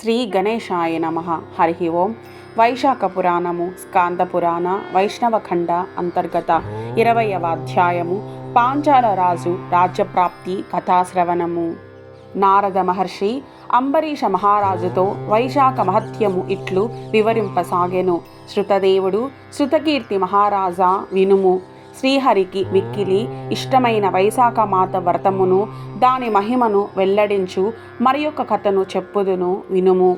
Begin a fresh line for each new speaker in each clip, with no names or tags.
శ్రీ గణేశాయ నమ. హరి ఓం. వైశాఖ పురాణము స్కాంద పురాణ వైష్ణవఖండ అంతర్గత ఇరవయవ అధ్యాయము పాంచాల రాజు రాజ్యప్రాప్తి కథాశ్రవణము. నారద మహర్షి అంబరీష మహారాజుతో వైశాఖ మహత్యము ఇట్లు వివరింపసాగెను. శృతదేవుడు శృతకీర్తి మహారాజా వినుము. శ్రీహరికి మిక్కిలి ఇష్టమైన వైశాఖ మాత వ్రతమును దాని మహిమను వెల్లడించు మరి యొక్క కథను చెప్పుదును వినుము.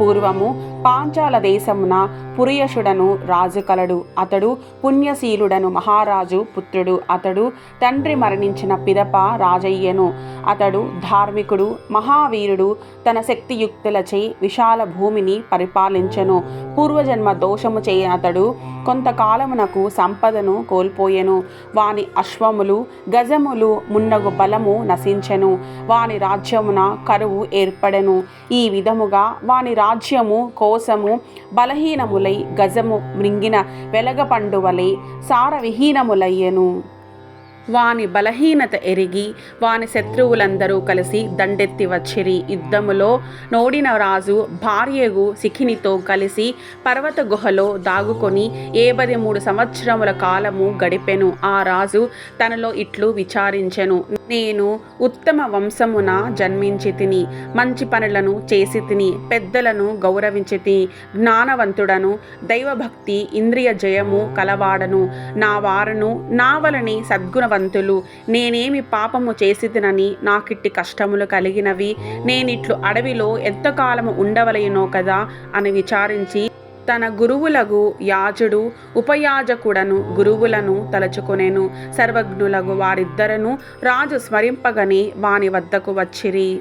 పూర్వము పాంచాల దేశమున పురియషుడను రాజు కలడు అతడు పుణ్యశీలుడను మహారాజు పుత్రుడు. అతడు తండ్రి మరణించిన పిదప రాజయ్యను. అతడు ధార్మికుడు మహావీరుడు తన శక్తియుక్తులచే విశాల భూమిని పరిపాలించెను. పూర్వజన్మ దోషము చేయని అతడు కొంతకాలమునకు సంపదను కోల్పోయెను. వాని అశ్వములు గజములు మున్నగు బలము నశించెను. వాని రాజ్యమున కరువు ఏర్పడెను. ఈ విధముగా వాని రాజ్యము కోసము బలహీనములై గజము మృంగిన వెలగపండువలై సారవిహీనములయ్యెను. వాని బలహీనత ఎరిగి వాని శత్రువులందరూ కలిసి దండెత్తి వచ్చిరి. యుద్ధములో నోడిన రాజు భార్యగు సిఖినితో కలిసి పర్వత గుహలో దాగుకొని ఏబది మూడు సంవత్సరముల కాలము గడిపెను. ఆ రాజు తనలో ఇట్లు విచారించెను. నేను ఉత్తమ వంశమున జన్మించి తిని మంచి పనులను చేసి తిని పెద్దలను గౌరవించి తిని జ్ఞానవంతుడను దైవభక్తి ఇంద్రియ జయము కలవాడను. నా వారును నా వలని సద్గుణవంతులు. నేనేమి పాపము చేసి తినని నాకిట్టి కష్టములు కలిగినవి. నేనిట్లు అడవిలో ఎంతకాలము ఉండవలయునో కదా అని విచారించి తన గురువులగు యాజుడు ఉపయాజకుడను గురువులను తలచుకొనేను. సర్వజ్ఞులగు వారిద్దరను రాజు స్మరింపగని వాని వద్దకు వచ్చిరి.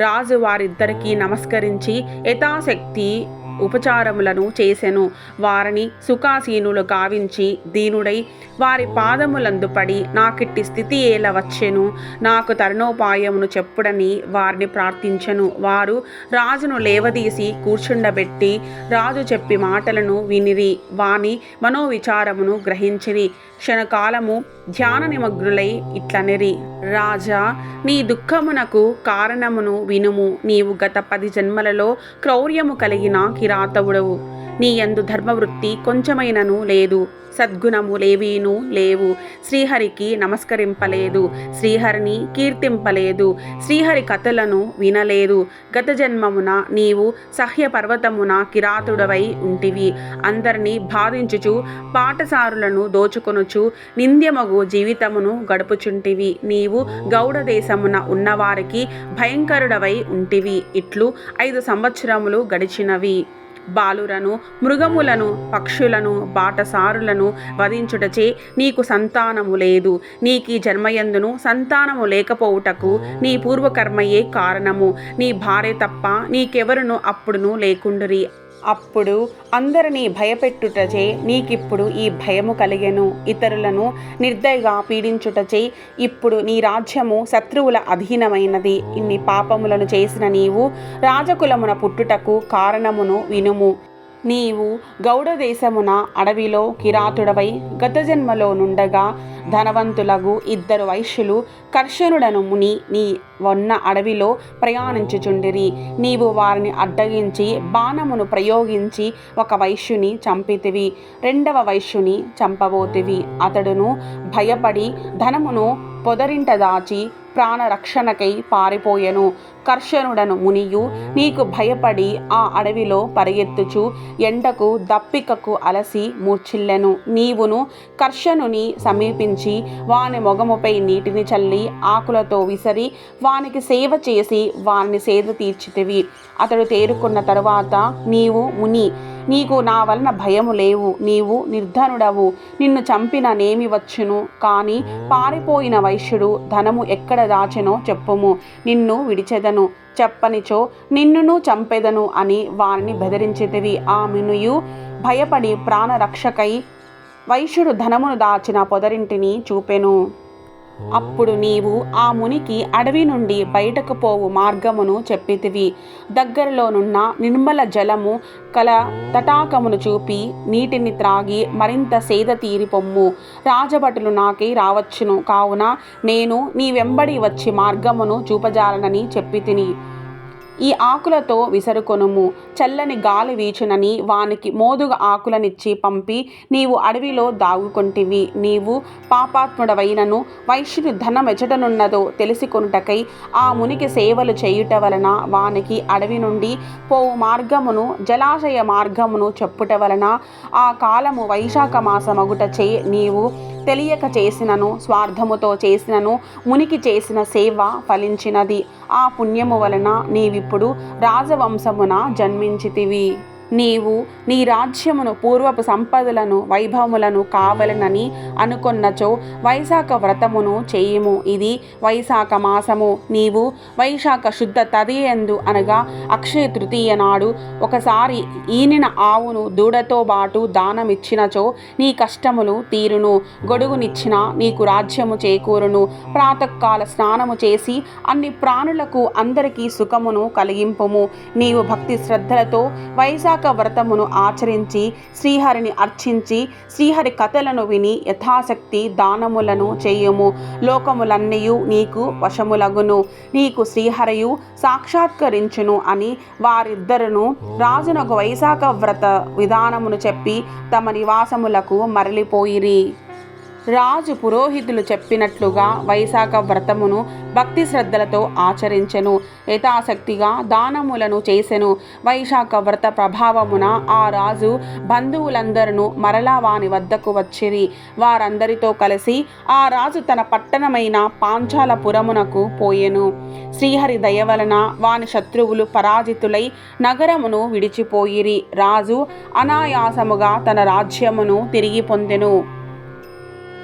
రాజు వారిద్దరికీ నమస్కరించి యథాశక్తి ఉపచారములను చేసెను. వారిని సుఖాసీనులు గావించి దీనుడై వారి పాదములందు పడి నాకిట్టి స్థితి ఏల వచ్చెను. నాకు తరుణోపాయమును చెప్పుడని వారిని ప్రార్థించెను. వారు రాజును లేవదీసి కూర్చుండబెట్టి రాజు చెప్పి మాటలను వినిరి. వాని మనోవిచారమును గ్రహించిరి. క్షణకాలము ధ్యాన నిమగ్నులై ఇట్లనిరి. రాజా నీ దుఃఖమునకు కారణమును వినుము. నీవు గత పది జన్మలలో క్రౌర్యము కలిగిన రాతవుడవు. నీ యందు ధర్మవృత్తి కొంచెమైనను లేదు. సద్గుణము లేవీను లేవు. శ్రీహరికి నమస్కరింపలేదు. శ్రీహరిని కీర్తింపలేదు. శ్రీహరి కథలను వినలేదు. గత జన్మమున నీవు సహ్య పర్వతమున కిరాతుడవై ఉంటివి. అందరినీ బాధించుచు పాఠసారులను దోచుకొనుచు నింద్యమగు జీవితమును గడుపుచుంటివి. నీవు గౌడ దేశమున ఉన్నవారికి భయంకరుడవై ఉంటివి. ఇట్లు ఐదు సంవత్సరములు గడిచినవి. బాలురను మృగములను పక్షులను బాటసారులను వధించుటచే నీకు సంతానము లేదు. నీకీ జన్మయందును సంతానము లేకపోవుటకు నీ పూర్వకర్మయే కారణము. నీ భార్య తప్ప నీకెవరును అప్పుడును లేకుండురి. అప్పుడు అందరినీ భయపెట్టుటచే నీకిప్పుడు ఈ భయము కలిగెను. ఇతరులను నిర్దయగా పీడించుటచే ఇప్పుడు నీ రాజ్యము శత్రువుల అధీనమైనది. ఇన్ని పాపములను చేసిన నీవు రాజకులమున పుట్టుటకు కారణమును వినుము. నీవు గౌడ దేశమున అడవిలో కిరాతుడవై గత జన్మలో నుండగా ధనవంతులగు ఇద్దరు వైశ్యులు కర్షణుడను ముని నీ వన్న అడవిలో ప్రయాణించుచుండిరి. నీవు వారిని అడ్డగించి బాణమును ప్రయోగించి ఒక వైశ్యుని చంపితివి రెండవ వైశ్యుని చంపబోతివి. అతడును భయపడి ధనమును పొదరింట దాచి ప్రాణరక్షణకై పారిపోయెను. కర్షణుడను మునియు. నీకు భయపడి ఆ అడవిలో పరిగెత్తుచు. ఎండకు దప్పికకు అలసి మూర్చిల్లెను నీవును కర్షణుని సమీపించి వాని మొగముపై నీటిని చల్లి ఆకులతో విసరి వానికి సేవ చేసి వాని సేద తీర్చితివి. అతడు తేరుకున్న తరువాత నీవు ముని. నీకు నా వలన భయము లేవు. నీవు నిర్ధనుడవు. నిన్ను చంపిన నేమి వచ్చును. కానీ పారిపోయిన వైశ్యుడు ధనము ఎక్కడ దాచెనో చెప్పుము. నిన్ను విడిచెదను. చెప్పనిచో నిన్నును చంపెదను అని వారిని బెదిరించితివి. ఆ మినుయు భయపడి ప్రాణరక్షకై వైశ్యుడు ధనమును దాచిన పొదరింటిని చూపెను. అప్పుడు నీవు ఆ మునికి అడవి నుండి బయటకు పోవు మార్గమును చెప్పితివి. దగ్గరలోనున్న నిర్మల జలము కల తటాకమును చూపి నీటిని త్రాగి మరింత సేద తీరి పొమ్ము. రాజభటులు నాకై రావచ్చును. కావున నేను నీ వెంబడి వచ్చి మార్గమును చూపజాలనని చెప్పితిని. ఈ ఆకులతో విసరుకొనుము. చల్లని గాలి వీచునని వానికి మోదుగ ఆకులనిచ్చి పంపి నీవు అడవిలో దాగుకొంటివి. నీవు పాపాత్ముడవైనను వైశ్యుని ధనం ఎచటనున్నదో తెలుసుకొనుటకై ఆ మునికి సేవలు చేయుట వలన వానికి అడవి నుండి పోవు మార్గమును జలాశయ మార్గమును చెప్పుట వలన ఆ కాలము వైశాఖ మాసమగుటచే నీవు తెలియక చేసినను స్వార్థముతో చేసినను మునికి చేసిన సేవ ఫలించినది. ఆ పుణ్యము వలన నీవిప్పుడు రాజవంశమున జన్మించితివి. నీవు నీ రాజ్యమును పూర్వపు సంపదలను వైభవములను కావలనని అనుకొన్నచో వైశాఖ వ్రతమును చేయుము. ఇది వైశాఖ మాసము. నీవు వైశాఖ శుద్ధ తదియందు అనగా అక్షయ తృతీయ నాడు ఒకసారి ఈనిన ఆవును దూడతో బాటు దానమిచ్చినచో నీ కష్టములు తీరును. గొడుగునిచ్చిన నీకు రాజ్యము చేకూరును. ప్రాతకాల స్నానము చేసి అన్ని ప్రాణులకు అందరికీ సుఖమును కలిగింపుము. నీవు భక్తి శ్రద్ధలతో వైశాఖ వ్రతమును ఆచరించి శ్రీహరిని అర్చించి శ్రీహరి కథలను విని యథాశక్తి దానములను చేయుము. లోకములన్నయూ నీకు వశములగును. నీకు శ్రీహరియు సాక్షాత్కరించును అని వారిద్దరును రాజునకు వైశాఖ వ్రత విధానమును చెప్పి తమ నివాసములకు మరలిపోయిరి. రాజు పురోహితులు చెప్పినట్లుగా వైశాఖ వ్రతమును భక్తి శ్రద్ధలతో ఆచరించెను యథాశక్తిగా దానములను చేసెను. వైశాఖ వ్రత ప్రభావమున ఆ రాజు బంధువులందరూ మరలా వాని వద్దకు వచ్చిరి. వారందరితో కలిసి ఆ రాజు తన పట్టణమైన పాంచాలపురమునకు పోయెను. శ్రీహరి దయ వలన వాని శత్రువులు పరాజితులై నగరమును విడిచిపోయిరి. రాజు అనాయాసముగా తన రాజ్యమును తిరిగి పొందెను.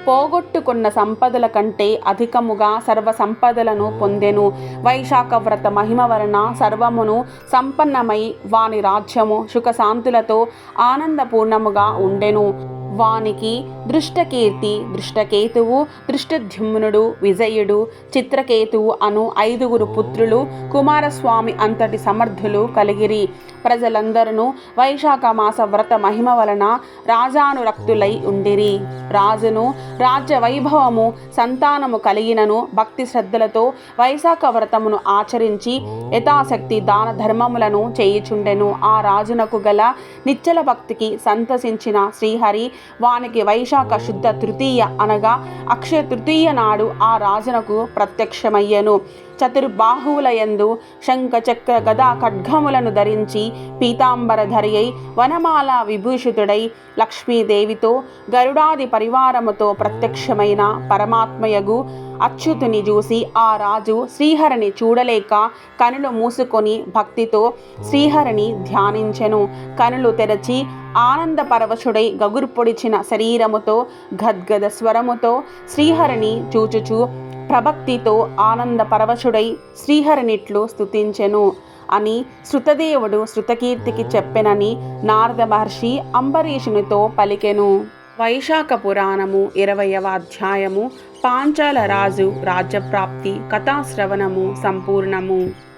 పోగొట్టుకున్న సంపదల కంటే అధికముగా సర్వ సంపదలను పొందెను. వైశాఖ వ్రత మహిమ వలన సర్వమును సంపన్నమై వాని రాజ్యము సుఖశాంతులతో ఆనందపూర్ణముగా ఉండెను. వానికి దృష్టకీర్తి దృష్టకేతువు దృష్టధ్యుమ్నుడు విజయుడు చిత్రకేతువు అను ఐదుగురు పుత్రులు కుమారస్వామి అంతటి సమర్థులు కలిగిరి. ప్రజలందరూ వైశాఖ మాస వ్రత మహిమ వలన రాజానురక్తులై ఉండిరి. రాజును రాజ్య వైభవము సంతానము కలిగినను భక్తి శ్రద్ధలతో వైశాఖ వ్రతమును ఆచరించి యథాశక్తి దాన ధర్మములను చేయుచుండెను. ఆ రాజునకు గల నిచ్చల భక్తికి సంతసించిన శ్రీహరి వానికి వైశాఖ శుద్ధ తృతీయ అనగా అక్షయ తృతీయ నాడు ఆ రాజునకు ప్రత్యక్షమయ్యను. చతుర్బాహువులయందు శంఖచక్ర గదా ఖడ్గములను ధరించి పీతాంబరధరి అయి వనమాల విభూషితుడై లక్ష్మీదేవితో గరుడాది పరివారముతో ప్రత్యక్షమైన పరమాత్మయగు అచ్యుతుని చూసి ఆ రాజు శ్రీహరిని చూడలేక కనులు మూసుకొని భక్తితో శ్రీహరిని ధ్యానించెను. కనులు తెరచి ఆనంద పరవశుడై గగురు పొడిచిన శరీరముతో గద్గద స్వరముతో శ్రీహరిని చూచుచు ప్రభక్తితో ఆనంద పరవశుడై శ్రీహరినిట్లు స్తుతించెను అని శృతదేవుడు శృతకీర్తికి చెప్పెనని నారద మహర్షి అంబరీషునితో పలికెను. వైశాఖ పురాణము ఇరవయవ అధ్యాయము పాంచాల రాజు రాజ్యప్రాప్తి కథాశ్రవణము సంపూర్ణము.